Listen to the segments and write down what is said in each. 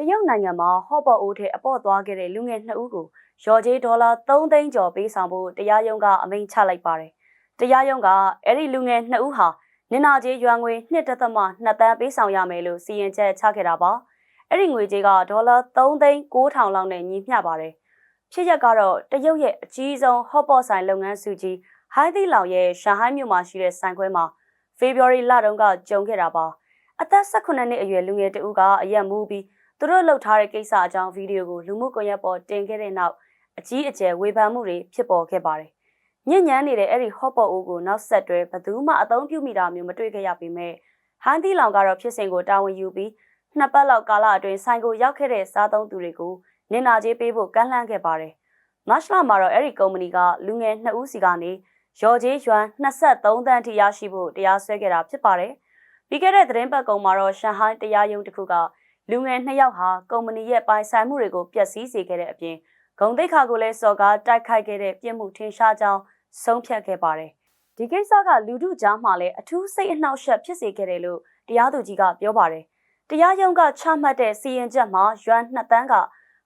တရုတ်နိုင်ငံမှာဟော့ပေါ်အိုးထဲအပေါ့သွားခဲ့တဲ့လူငယ်2ဦးကိုရော်ဂျေးဒေါ်လာ3သိန်းကျော်ပေးဆောင်ဖို့တရားရုံးကအမိန့်ချလိုက်ပါတယ်။တရားရုံးကအဲ့ဒီလူငယ်2ဦးဟာနင်နာကျေးရွာငွေ2.2တန်းပေးဆောင်ရမယ်လို့စီရင်ချက်ချခဲ့တာပါ။အဲ့ဒီငွေကြေးကဒေါ်လာ3သိန်း9000လောက်နဲ့ညီမျှပါတယ်။ဖြစ်ရက်ကတော့တရုတ်ရဲ့အကြီးဆုံးဟော့ပေါ်ဆိုင်လုပ်ငန်းစုကြီးဟိုင်းသီလောင်ရဲ့ရှန်ဟိုင်းမြို့မှာရှိတဲ့ဆိုင်ခွဲမှာဖေဖော်ဝါရီလတုန်းကကြုံခဲ့တာပါ။အသက်18နှစ်အရွယ်လူငယ်တဦးကအရက်မူးပြီး သူတို့လှုပ်ထားတဲ့ကိစ္စအကြောင်းဗီဒီယိုကိုလူမှုကွန်ရက်ပေါ်တင်ခဲ့တဲ့နောက်အကြီးအကျယ်ဝေဖန်မှုတွေဖြစ်ပေါ်ခဲ့ပါတယ်။ညဉ့်ညမ်းနေတဲ့အဲ့ဒီဟော့ပေါ်အိုးကိုနောက်ဆက်တွဲဘယ်သူမှအသုံးပြုမိတာမျိုးမတွေ့ခဲ့ရပေမဲ့ဟန်တီလောင်ကတော့ဖြစ်စဉ်ကိုတာဝန်ယူပြီးနှစ်ပတ်လောက်ကာလအတွင်းဆိုင်ကိုရောက်ခဲ့တဲ့စားသုံးသူတွေကိုနင်နာကြေးပေးဖို့ကမ်းလှမ်းခဲ့ပါတယ်။မတ်လမှာတော့အဲ့ဒီကုမ္ပဏီကလူငယ်2ဦးစီကနေရော်ဂျေးယွမ်23တန်းထိရရှိဖို့တရားစွဲခဲ့တာဖြစ်ပါတယ်။ပြီးခဲ့တဲ့သတင်းပတ်ကုံမှာတော့ရှန်ဟိုင်းတရားရုံးတစ်ခုက လူငယ်နှစ်ယောက်ဟာကုမ္ပဏီရဲ့ပိုင်ဆိုင်မှုတွေကိုပျက်စီးစေခဲ့တဲ့အပြင်ဂုံတိတ်ခါကိုလည်းစော်ကားတိုက်ခိုက်ခဲ့တဲ့ပြစ်မှုထင်ရှားကြောင်းဆုံးဖြတ်ခဲ့ပါတယ်။ဒီကိစ္စကလူထုကြားမှာလည်းအထူးစိတ်အနှောက်အယှက်ဖြစ်စေခဲ့တယ်လို့တရားသူကြီးကပြောပါတယ်။တရားရုံးကချမှတ်တဲ့စီရင်ချက်မှာရွမ်2တန်းက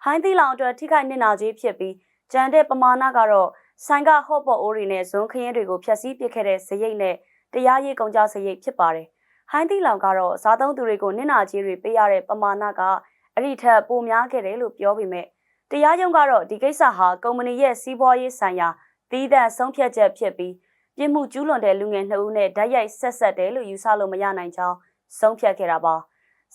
ဟိုင်းသီလောင်အတွက်ထိခိုက်နစ်နာခြင်းဖြစ်ပြီးကြံတဲ့ပမာဏကတော့ဆိုင်ကဟော့ပေါ်အိုးတွေနဲ့ဇွန်ခရင်တွေကိုဖျက်ဆီးပစ်ခဲ့တဲ့ဇရိတ်နဲ့တရားရေးကုန်ကြစရိတ်ဖြစ်ပါတယ်။ ဟိုင်းသီလောင်ကတော့စားသုံးသူတွေကိုနစ်နာကြေးတွေပေးရတဲ့ပမာဏကအဲ့ဒီထက်ပိုများခဲ့တယ်လို့ပြောပေမဲ့တရားရုံးကတော့ဒီကိစ္စဟာကုမ္ပဏီရဲ့စီးပွားရေးဆိုင်ရာတည်တံ့ဆုံးဖြတ်ချက်ဖြစ်ပြီးပြစ်မှုကျူးလွန်တဲ့လူငယ်နှစ်ဦးနဲ့ဓာတ်ရိုက်ဆက်ဆက်တယ်လို့ယူဆလို့မရနိုင်ကြောင်းဆုံးဖြတ်ခဲ့တာပါ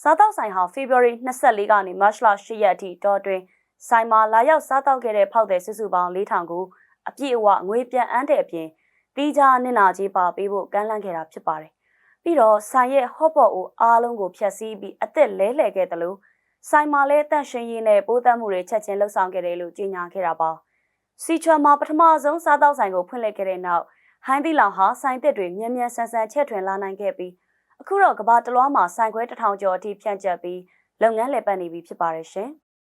စားတောက်ဆိုင်ဟာ February 24ကနေ March 10ရက်အထိတောအတွင်းဆိုင်မှာလာရောက်စားတောက်ခဲ့တဲ့ဖောက်သည်စုစုပေါင်း4000ကိုအပြည့်အဝငွေပြန်အမ်းတဲ့အပြင်တီးခြားနစ်နာကြေးပါပေးဖို့ကမ်းလှမ်းခဲ့တာဖြစ်ပါတယ် ပြီးတော့ဆိုင်ရဲ့ဟော့ပေါ်အိုအားလုံးကိုဖျက်ဆီးပြီးအစ်စ်လဲလှယ်ခဲ့တယ်လို့ဆိုင်မှာလဲတန့်ရှင်းရေးနဲ့ပိုးသက်မှုတွေချက်ချင်းလှုပ်ဆောင်ခဲ့တယ်လို့ကြေညာခဲ့တာပါစီချွမ်မှာပထမဆုံးစားတောက်ဆိုင်ကိုဖွင့်လှစ်ခဲ့တဲ့နောက်ဟိုင်းသီလောင်ဟာဆိုင်တစ်တွေမြန်မြန်ဆန်ဆန်ချက်ထွင်လာနိုင်ခဲ့ပြီးအခုတော့ကဘာတလွားမှာဆိုင်ခွဲတစ်ထောင်ကျော်အထိဖြန့်ကျက်ပြီးလုပ်ငန်းလည်ပတ်နေပြီဖြစ်ပါတယ်ရှင်။